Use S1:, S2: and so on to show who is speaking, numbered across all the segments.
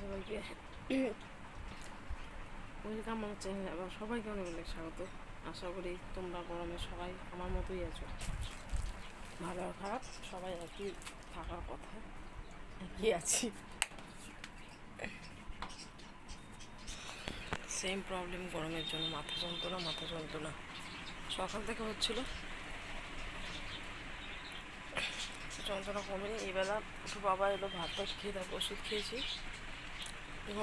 S1: সবাইকে। ওয়েলকাম আমার চ্যানেলে আবার সবাইকে অনেক অনেক স্বাগত। আশা করি তোমরা গরমে সবাই আমার মতোই আছো। ভালো খারাপ, সবাই একই থাকার কথা। একই আছি। সেম প্রবলেম গরমের জন্য। মাথা যন্ত্রণা মাথা যন্ত্রণা। সকাল থেকে হচ্ছিল। যন্ত্রণা কমেনি। এই বেলা একটু বাবা এলো, ভাত টাত খেয়ে তারপর ওষুধ খেয়েছি।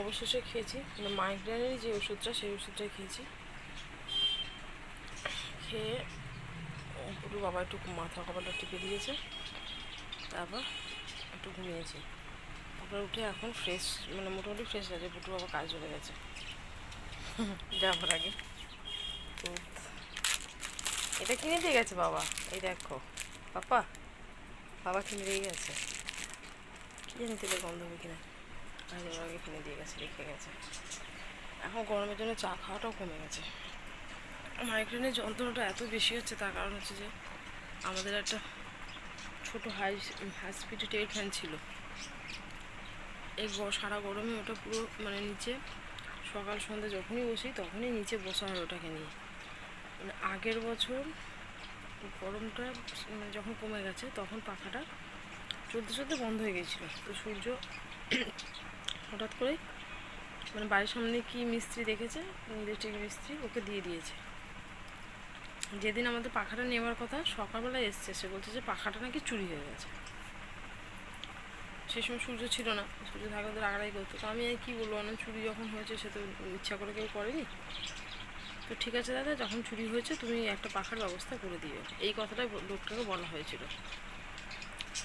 S1: অবশেষে খেয়েছি। মাইগ্রেনের যে ওষুধটা, সেই ওষুধটাই খেয়েছি। খেয়ে একটু বাবা একটু মাথা কপালটা টিপে দিয়েছে। তারপর একটু ঘুমিয়েছি। তারপর উঠে এখন ফ্রেশ মানে মোটামুটি ফ্রেশ আছে। পুটু বাবা কাজ চলে গেছে। যাবার আগে। তো এটা কিনে দিয়ে গেছে বাবা। এই দেখো। পাপা, বাবা কিনে দিয়ে গেছে। কি জানি তেলের গন্ধ হবে কিনা? আগে কিনে দিয়ে গেছে, রেখে গেছে। এখন গরমের জন্য চা খাওয়াটাও কমে গেছে। মাইগ্রেনের যন্ত্রণাটা এত বেশি হচ্ছে, তার কারণ হচ্ছে যে আমাদের একটা ছোট হাই হাই স্পিডে টেবিল ফ্যান ছিল। এই সারা গরমে ওটা পুরো মানে নিচে সকাল, সন্ধ্যে যখনই বসি তখনই নিচে বসা হয় ওটাকে নিয়ে। মানে আগের বছর গরমটা মানে যখন কমে গেছে তখন পাখাটা চলতে চলতে বন্ধ হয়ে গেছিল। তো সূর্য হঠাৎ করে মানে বাড়ির সামনে কি মিস্ত্রি দেখেছে? ইলেকট্রিক মিস্ত্রি ওকে দিয়ে দিয়েছে। যেদিন আমাদের পাখাটা নেওয়ার কথা সকালবেলা এসছে, সে বলছে যে পাখাটা নাকি চুরি হয়ে গেছে। সেই সময় সূর্য ছিল না, সূর্য থাকলে তো রাগারাগি করতো। তো আমি আর কী বলব, অনেক চুরি যখন হয়েছে সে তো ইচ্ছা করে কেউ করেনি। তো ঠিক আছে দাদা, যখন চুরি হয়েছে তুমি একটা পাখার ব্যবস্থা করে দিও। এই কথাটাই লোকটাকে বলা হয়েছিল।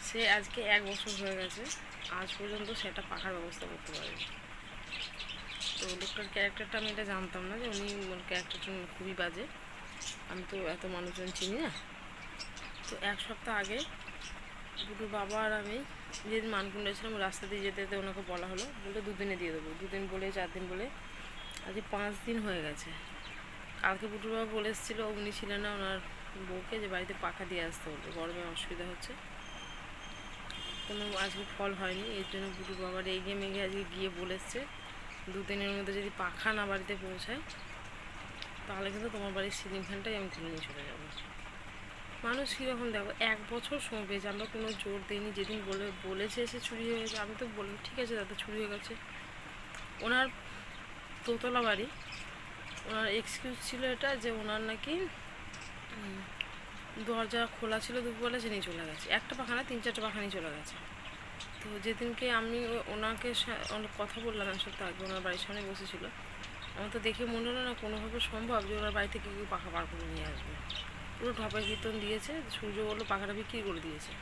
S1: সে আজকে এক বছর হয়ে গেছে, আজ পর্যন্ত সেটা পাখার ব্যবস্থা করতে পারেনি। তো লোকটার ক্যারেক্টারটা আমি এটা জানতাম না যে উনি ওর ক্যারেক্টারটা খুবই বাজে। আমি তো এত মানুষজন চিনি না। তো এক সপ্তাহ আগে দুটো বাবা আর আমি যেদিন মানকুণ্ডে ছিলাম রাস্তা দিয়ে যেতে যেতে ওনাকে বলা হলো বলে দুদিনে দিয়ে দেবো, দুদিন বলে, চার দিন বলে, আজকে পাঁচ দিন হয়ে গেছে। কালকে পুটুর বাবা বলে এসেছিল, উনি ছিলেন না ওনার বউকে যে বাড়িতে পাখা দিয়ে আসতে হবে গরমে অসুবিধা হচ্ছে। কোনো আজকে ফল হয়নি, এর জন্য পুটুর বাবা রেগে মেঘে আজকে গিয়ে বলে এসছে দুদিনের মধ্যে যদি পাখা না বাড়িতে পৌঁছায়, তাহলে কিন্তু তোমার বাড়ির সিলিং ফ্যানটাই আমি তুলে নিয়ে চলে যাব। মানুষ কীরকম দেখো, এক বছর সময় পেয়েছে, আমরা কোনো জোর দিইনি, যেদিন বলে, বলেছে এসে চুরি হয়ে গেছে, আমি তো বললাম, ঠিক আছে দাদা, চুরি হয়ে গেছে। ওনার দোতলা বাড়ি, ওনার এক্সকিউজ ছিল এটা যে ওনার নাকি দরজা খোলা ছিল, দুপুরবেলা নিয়ে চলে গেছে। একটা পাখা না তিন চারটে পাখা নিয়ে চলে গেছে। তো যেদিনকে আমি ওনাকে অনেক কথা বললাম এক সপ্তাহ আগে, ওনার বাড়ির সামনে বসেছিল। আমার তো দেখে মনে হলো না কোনোভাবে সম্ভব যে ওনার বাড়ি থেকে কেউ পাখা বার করে নিয়ে আসবে। পুরো ঢপের কীর্তন দিয়েছে, সূর্য বলল, পাখাটা বিক্রি করে দিয়েছে।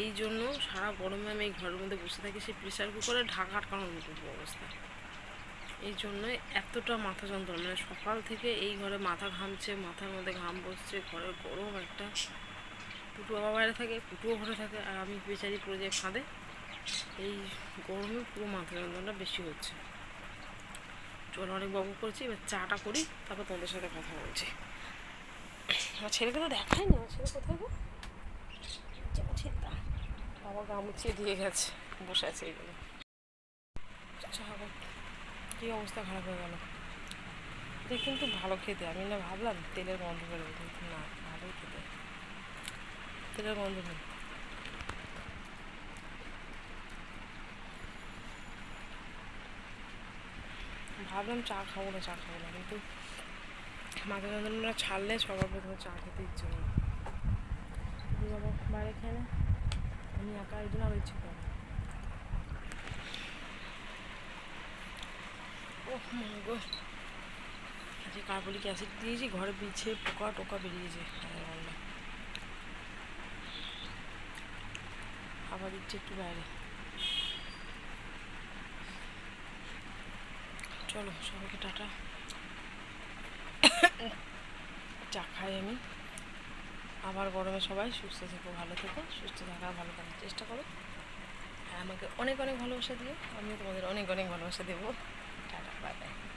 S1: এই জন্য সারা গরমে আমি এই ঘরের মধ্যে বসে থাকি, সেই প্রেশার কুকারে ঢাকা আটকানোর মতো অবস্থা। এই জন্য এতটা মাথা যন্ত্রণা। মানে সকাল থেকে এই ঘরে মাথা ঘামছে, মাথার মধ্যে ঘাম বসছে ঘরের গরম একটা। পুটু বাবা বাইরে থাকে, পুটুও ঘরে থাকে, আর আমি বেচারি পড়ে যাই ফাঁদে। এই গরমে পুরো মাথা যন্ত্রণাটা বেশি হচ্ছে। চল অনেক বক করেছি, এবার চাটা করি, তারপর তোমাদের সাথে কথা বলছি। আমার ছেলেকে তো দেখাই না ছেলে কোথায় গো? বাবা গা মুছিয়ে দিয়ে গেছে, বসে আছে এই জন্য। চা কি অবস্থা খারাপ হয়ে গেল? এটা কিন্তু ভালো খেতে। আমি না ভাবলাম তেলের গন্ধ কিন্তু না, ভালোই খেতে। তেলের গন্ধ নেই ভাবলাম চা খাব না, চা খাব না। কিন্তু মাথা যন্ত্রণা ছাড়লে সবার প্রথমে চা খেতে ইচ্ছে নেই বাবা বাইরে না আমি একা এই জন্য আরও ইচ্ছে গো আজকে কার্বলিক অ্যাসিড দিয়েছি ঘরে বিছে, পোকা, টোকা বেরিয়েছে। হাওয়া দিচ্ছে একটু বাইরে। চলো, সবাইকে টাটা। চা খাই আমি। আবার গরমে সবাই সুস্থ থেকো, ভালো থেকো, সুস্থ থাকার ভালো থাকার চেষ্টা করো। আর আমাকে অনেক অনেক ভালোবাসা দিও। আমিও তোমাদের অনেক অনেক ভালোবাসা দেবো। Bye bye.